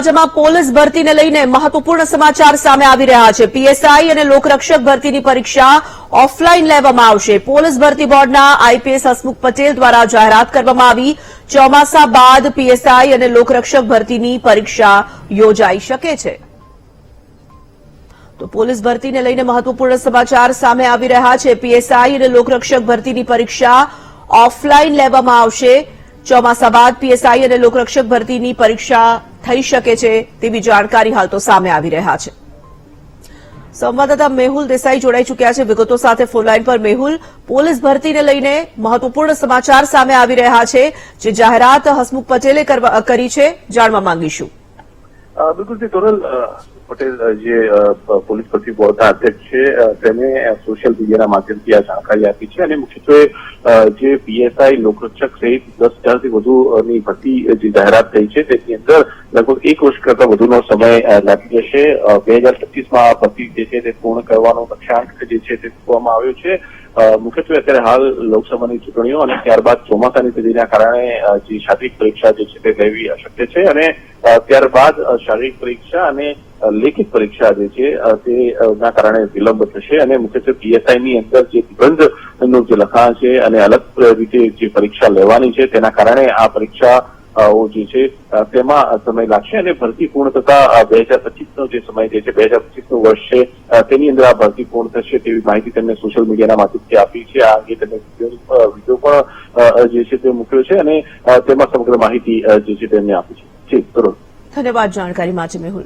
રાજ્યમાં પોલીસ ભરતીને લઈને મહત્વપૂર્ણ સમાચાર સામે આવી રહ્યા છે. પીએસઆઈ અને લોકરક્ષક ભરતીની પરીક્ષા ઓફલાઈન લેવામાં આવશે. પોલીસ ભરતી બોર્ડના આઈપીએસ હસમુખ પટેલ દ્વારા જાહેરાત કરવામાં આવી. ચોમાસા બાદ પીએસઆઈ અને લોકરક્ષક ભરતીની પરીક્ષા યોજાઈ શકે છે. તો પોલીસ ભરતીને લઈને મહત્વપૂર્ણ સમાચાર સામે આવી રહ્યા છે. પીએસઆઈ અને લોકરક્ષક ભરતીની પરીક્ષા ઓફલાઈન લેવામાં આવશે. ચોમાસા બાદ પીએસઆઈ અને લોકરક્ષક ભરતીની પરીક્ષા થઈ શકે છે તેવી જાણકારી હાલ તો સામે આવી રહ્યા છે. સંવાદદાતા મેહુલ દેસાઈ જોડાઈ ચૂક્યા છે. વિગતો સાથે ફોનલાઈન પર મેહુલ, પોલીસ ભરતીને લઈને મહત્વપૂર્ણ સમાચાર સામે આવી રહ્યા છે, જે જાહેરાત હસમુખ પટેલે કરી છે. જાણવા માંગીશું. બિલકુલ જે, તોરલ પટેલ જે પોલીસ ભરતી બોર્ડના અધ્યક્ષ છે તેને સોશિયલ મીડિયાના માધ્યમથી આ જાણકારી આપી છે અને મુખ્યત્વે જે પીએસઆઈ લોકરક્ષક સહિત દસ હજારથી વધુની ભરતી જે જાહેરાત થઈ છે, તેની અંદર લગભગ એક વર્ષ કરતા વધુનો સમય લાગી જશે. બે હજાર પચીસમાં આ ભરતી જે છે તે પૂર્ણ કરવાનો લક્ષ્યાંક જે છે તે મૂકવામાં આવ્યો છે. મુખ્યત્વે અત્યારે હાલ લોકસભાની ચૂંટણીઓ અને ત્યારબાદ ચોમાસાની સ્થિતિના કારણે જે શારીરિક પરીક્ષા જે છે તે લેવી અશક્ય છે અને ત્યારબાદ શારીરિક પરીક્ષા અને લેખિત પરીક્ષા જે છે અ, તે અ, ના કારણે વિલંબ થશે અને મુખ્યત્વે પીએસઆઈની અંદર જે નિબંધનું જે લખાણ છે અને અલગ રીતે જે પરીક્ષા લેવાની છે તેના કારણે આ પરીક્ષા જે છે તેમાં સમય લાગશે અને ભરતી પૂર્ણ થતા બે હજાર પચીસનો જે સમય જે છે, બે હજાર પચીસનું વર્ષ છે તેની અંદર આ ભરતી પૂર્ણ થશે તેવી માહિતી તેમને સોશિયલ મીડિયાના માધ્યમથી આપી છે. આ અંગે તેમને વીડિયો પણ જે છે તે મૂક્યો છે અને તેમાં સમગ્ર માહિતી જે છે તેમને આપી છે. જી બરોબર ધન્યવાદ જાણકારી માટે મેહુલ.